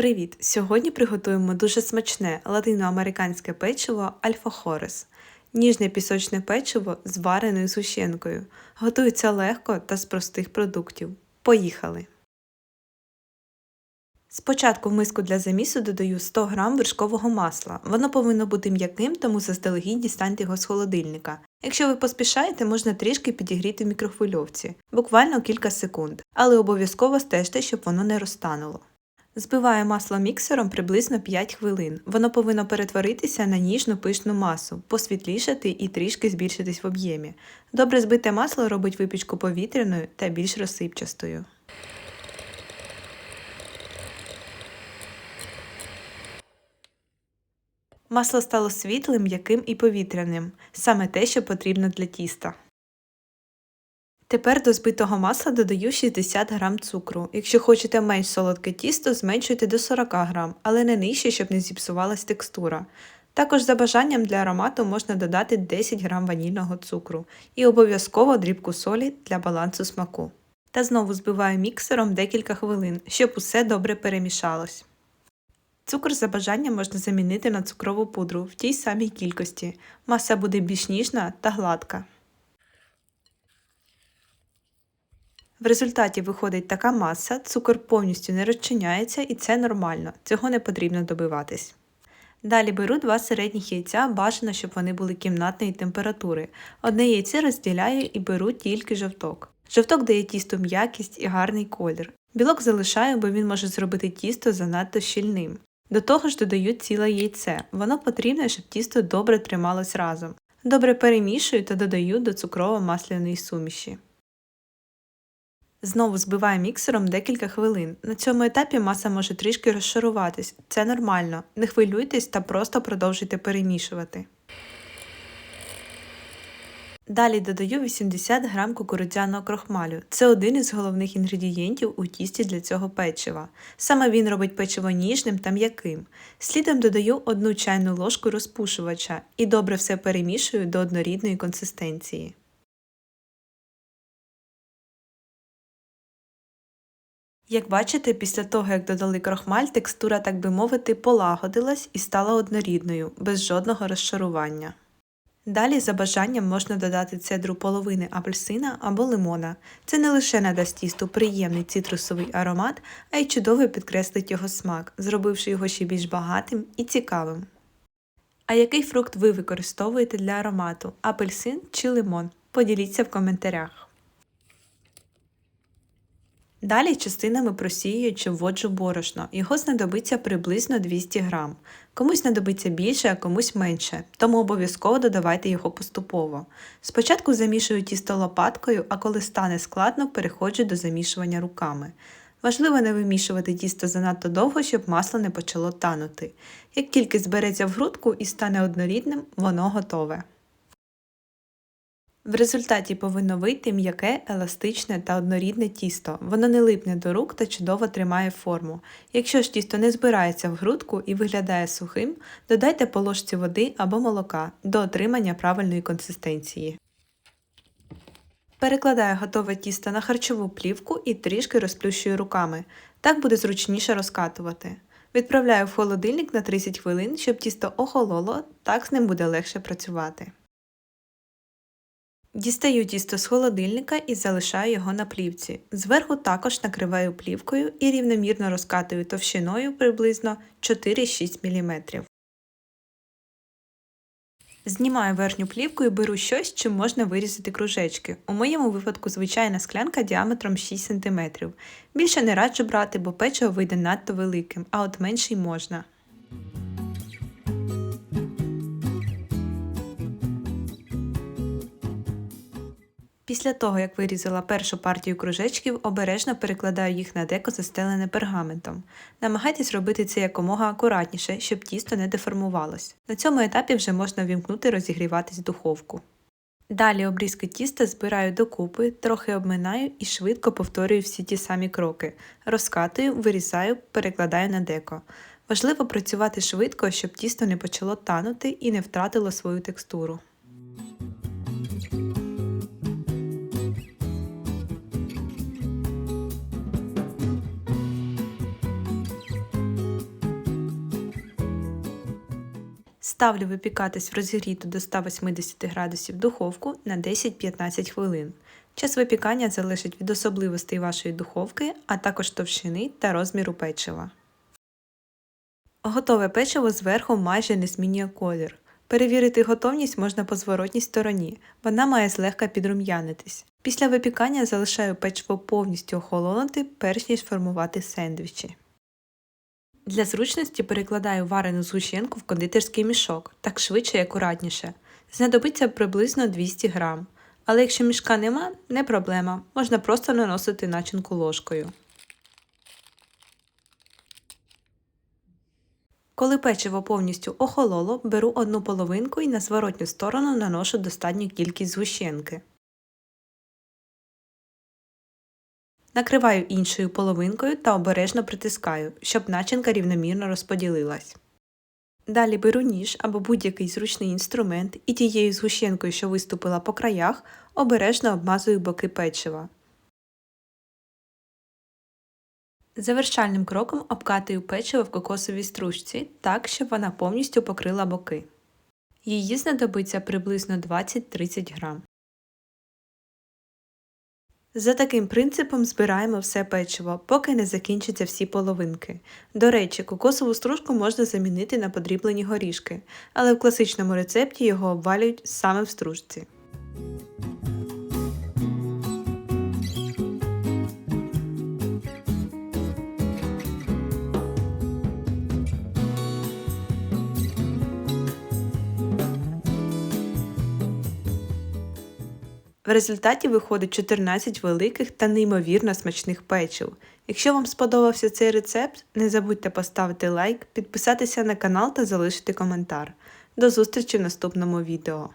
Привіт! Сьогодні приготуємо дуже смачне латиноамериканське печиво альфа-хорес. Ніжне пісочне печиво з вареною сущенкою. Готується легко та з простих продуктів. Поїхали! Спочатку в миску для замісу додаю 100 г вершкового масла. Воно повинно бути м'яким, тому заздалегідь дістаньте його з холодильника. Якщо ви поспішаєте, можна трішки підігріти в мікрохвильовці, буквально кілька секунд, але обов'язково стежте, щоб воно не розтануло. Збиваю масло міксером приблизно 5 хвилин. Воно повинно перетворитися на ніжну пишну масу, посвітлішати і трішки збільшитись в об'ємі. Добре збите масло робить випічку повітряною та більш розсипчастою. Масло стало світлим, м'яким і повітряним, саме те, що потрібно для тіста. Тепер до збитого масла додаю 60 г цукру. Якщо хочете менш солодке тісто, зменшуйте до 40 г, але не нижче, щоб не зіпсувалась текстура. Також за бажанням для аромату можна додати 10 г ванільного цукру і обов'язково дрібку солі для балансу смаку. Та знову збиваю міксером декілька хвилин, щоб усе добре перемішалось. Цукор за бажанням можна замінити на цукрову пудру в тій самій кількості. Маса буде більш ніжна та гладка. В результаті виходить така маса, цукор повністю не розчиняється і це нормально, цього не потрібно добиватись. Далі беру два середніх яйця, бажано, щоб вони були кімнатної температури. Одне яйце розділяю і беру тільки жовток. Жовток дає тісту м'якість і гарний колір. Білок залишаю, бо він може зробити тісто занадто щільним. До того ж додаю ціле яйце. Воно потрібне, щоб тісто добре трималось разом. Добре перемішую та додаю до цукрово-масляної суміші. Знову збиваю міксером декілька хвилин. На цьому етапі маса може трішки розшаруватись. Це нормально. Не хвилюйтесь та просто продовжуйте перемішувати. Далі додаю 80 г кукурудзяного крохмалю. Це один із головних інгредієнтів у тісті для цього печива. Саме він робить печиво ніжним та м'яким. Слідом додаю 1 чайну ложку розпушувача і добре все перемішую до однорідної консистенції. Як бачите, після того, як додали крохмаль, текстура, так би мовити, полагодилась і стала однорідною, без жодного розшарування. Далі, за бажанням, можна додати цедру половини апельсина або лимона. Це не лише надасть тісту приємний цитрусовий аромат, а й чудово підкреслить його смак, зробивши його ще більш багатим і цікавим. А який фрукт ви використовуєте для аромату апельсин чи лимон? Поділіться в коментарях. Далі частинами просію чи вводжу борошно, його знадобиться приблизно 200 г. Комусь знадобиться більше, а комусь менше, тому обов'язково додавайте його поступово. Спочатку замішую тісто лопаткою, а коли стане складно, переходжу до замішування руками. Важливо не вимішувати тісто занадто довго, щоб масло не почало танути. Як тільки збереться в грудку і стане однорідним, воно готове. В результаті повинно вийти м'яке, еластичне та однорідне тісто. Воно не липне до рук та чудово тримає форму. Якщо ж тісто не збирається в грудку і виглядає сухим, додайте по ложці води або молока до отримання правильної консистенції. Перекладаю готове тісто на харчову плівку і трішки розплющую руками. Так буде зручніше розкатувати. Відправляю в холодильник на 30 хвилин, щоб тісто охололо, так з ним буде легше працювати. Дістаю тісто з холодильника і залишаю його на плівці. Зверху також накриваю плівкою і рівномірно розкатую товщиною приблизно 4-6 мм. Знімаю верхню плівку і беру щось, чим можна вирізати кружечки. У моєму випадку звичайна склянка діаметром 6 см. Більше не раджу брати, бо печиво вийде надто великим, а от менший можна. Після того, як вирізала першу партію кружечків, обережно перекладаю їх на деко застелене пергаментом. Намагайтесь робити це якомога акуратніше, щоб тісто не деформувалось. На цьому етапі вже можна вімкнути розігріватись духовку. Далі обрізки тіста збираю докупи, трохи обминаю і швидко повторюю всі ті самі кроки. Розкатую, вирізаю, перекладаю на деко. Важливо працювати швидко, щоб тісто не почало танути і не втратило свою текстуру. Ставлю випікатись в розігріту до 180 градусів духовку на 10-15 хвилин. Час випікання залежить від особливостей вашої духовки, а також товщини та розміру печива. Готове печиво зверху майже не змінює колір. Перевірити готовність можна по зворотній стороні, вона має злегка підрум'янитись. Після випікання залишаю печиво повністю охолонути, перш ніж формувати сендвічі. Для зручності перекладаю варену згущенку в кондитерський мішок, так швидше і акуратніше. Знадобиться приблизно 200 грам. Але якщо мішка нема, не проблема, можна просто наносити начинку ложкою. Коли печиво повністю охололо, беру одну половинку і на зворотню сторону наношу достатню кількість згущенки. Накриваю іншою половинкою та обережно притискаю, щоб начинка рівномірно розподілилась. Далі беру ніж або будь-який зручний інструмент і тією згущенкою, що виступила по краях, обережно обмазую боки печива. Завершальним кроком обкатую печиво в кокосовій стружці так, щоб вона повністю покрила боки. Її знадобиться приблизно 20-30 грам. За таким принципом збираємо все печиво, поки не закінчаться всі половинки. До речі, кокосову стружку можна замінити на подріблені горішки, але в класичному рецепті його обвалюють саме в стружці. В результаті виходить 14 великих та неймовірно смачних печів. Якщо вам сподобався цей рецепт, не забудьте поставити лайк, підписатися на канал та залишити коментар. До зустрічі в наступному відео.